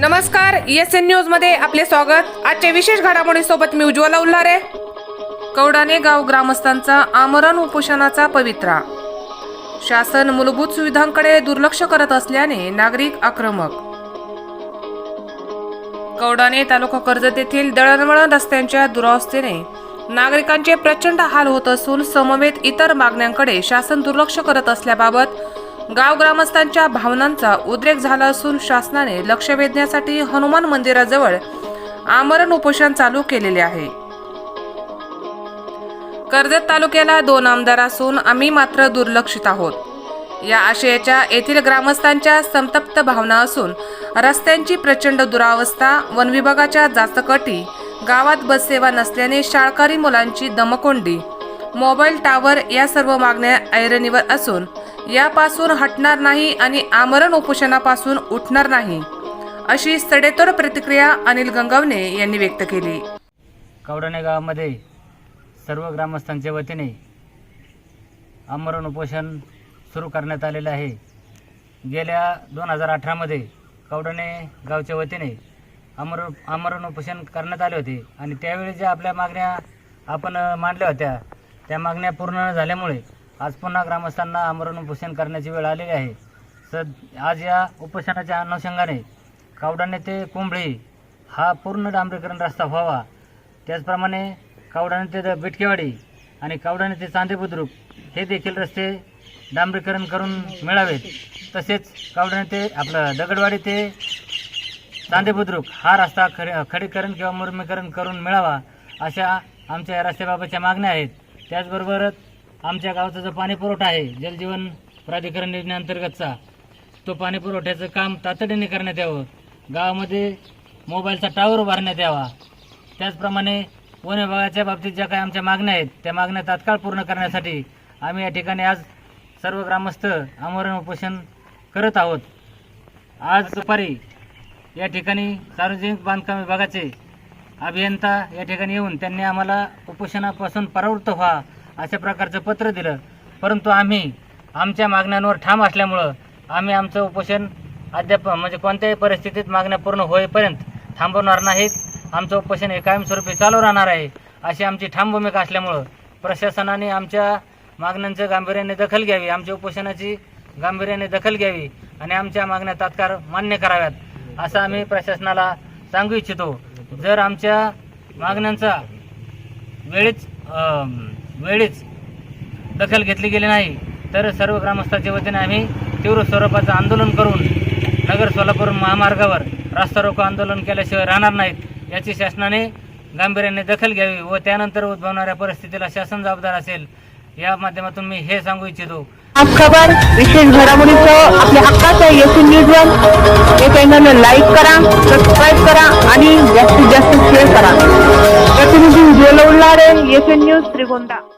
नमस्कार S N न्यूजमध्ये आपले स्वागत. आजच्या विशेष घडामोडी सोबत मी उज्ज्वला उल्हारे. कवडाने गाव ग्रामस्थांचा आमरण उपोषणाचा पवित्रा. शासन मूलभूत सुविधांकडे दुर्लक्ष करत असल्याने नागरिक आक्रमक. कवडाने तालुका कर्जत येथील दळणवळण रस्त्यांच्या दुरावस्थेने नागरिकांचे प्रचंड हाल होत असून समवेत इतर मागण्यांकडे शासन दुर्लक्ष करत असल्याबाबत गाव ग्रामस्थांच्या भावनांचा उद्रेक झाला असून शासनाने लक्ष वेधण्यासाठी हनुमान मंदिराजवळ आमरण उपोषण चालू केलेले आहे. कर्जत तालुक्याला दोन आमदार असून आम्ही मात्र दुर्लक्षित आहोत. या आशयाच्या येथील ग्रामस्थांच्या संतप्त भावना असून रस्त्यांची प्रचंड दुरावस्था वन विभागाच्या जास्त कटी गावात बससेवा नसल्याने शाळकरी मुलांची दमकोंडी मोबाईल टावर या सर्व मागण्या ऐरणीवर असून यापासून हटणार नाही आणि आमरण उपोषणापासून उठणार नाही अशी सडेतोड प्रतिक्रिया अनिल गंगवणे यांनी व्यक्त केली. कवडणे गावामध्ये सर्व ग्रामस्थांच्या वतीने आमरण उपोषण सुरू करण्यात आलेलं आहे. गेल्या दोन हजार अठरामध्ये कवडणे गावच्या वतीने आमर आमरण उपोषण करण्यात आले होते आणि त्यावेळी ज्या आपल्या मागण्या आपण मांडल्या होत्या त्या मागण्या पूर्ण झाल्यामुळे आज पुन्हा ग्रामस्थांना आमरण उपोषण करण्याची वेळ आलेली आहे. सद आज या उपोषणाच्या अनुषंगाने कावडाने ते कुंभळी हा पूर्ण डांबरीकरण रस्ता व्हावा. त्याचप्रमाणे कावडाणे ते द- बिटकेवाडी आणि कावडाने ते चांदे बुद्रुक हे देखील रस्ते डांबरीकरण करून मिळावेत. तसेच कावडाने ते आपलं दगडवाडी ते चांदे बुद्रुक हा रस्ता खरे खडीकरण किंवा मुरमीकरण करून मिळावा अशा आमच्या या रस्त्याबाबतच्या मागण्या आहेत. त्याचबरोबर आमच्या गावाचा जो पाणी पुरवठा आहे जलजीवन प्राधिकरण योजनेअंतर्गतचा तो पाणी पुरवठ्याचं काम तातडीने करण्यात यावं. गावामध्ये मोबाईलचा टावर उभारण्यात यावा. त्याचप्रमाणे वन विभागाच्या बाबतीत ज्या काही आमच्या मागण्या आहेत त्या मागण्या तात्काळ पूर्ण करण्यासाठी आम्ही या ठिकाणी आज सर्व ग्रामस्थ आमरण उपोषण करत आहोत. आज दुपारी या ठिकाणी सार्वजनिक बांधकाम विभागाचे अभियंता या ठिकाणी येऊन त्यांनी आम्हाला उपोषणापासून परावृत्त व्हा अशा प्रकारचं पत्र दिलं. परंतु आम्ही आमच्या मागण्यांवर ठाम असल्यामुळं आम्ही आमचं उपोषण अद्याप म्हणजे कोणत्याही परिस्थितीत मागण्या पूर्ण होईपर्यंत थांबवणार नाहीत. आमचं उपोषण हे कायमस्वरूपी चालू राहणार आहे अशी आमची ठाम भूमिका असल्यामुळं प्रशासनाने आमच्या मागण्यांचं गांभीर्याने दखल घ्यावी आमच्या उपोषणाची गांभीर्याने दखल घ्यावी आणि आमच्या मागण्या तात्काळ मान्य कराव्यात असं आम्ही प्रशासनाला सांगू इच्छितो. जर आमच्या मागण्यांचा वेळीच वेळीच दखल घेतली गेली नाही तर सर्व ग्रामस्थांच्या वतीने आम्ही तीव्र स्वरूपाचं आंदोलन करून नगर सोलापूर महामार्गावर रास्ता रोको आंदोलन केल्याशिवाय राहणार नाहीत याची शासनाने गांभीर्याने दखल घ्यावी व त्यानंतर उद्भवणाऱ्या परिस्थितीला शासन जबाबदार असेल या माध्यमातून मी हे सांगू इच्छितो. आज खबर विशेष घडामोडीचं आपल्या हक्काचं येथील न्यूज हे लाईक करा सबस्क्राईब करा आणि जास्तीत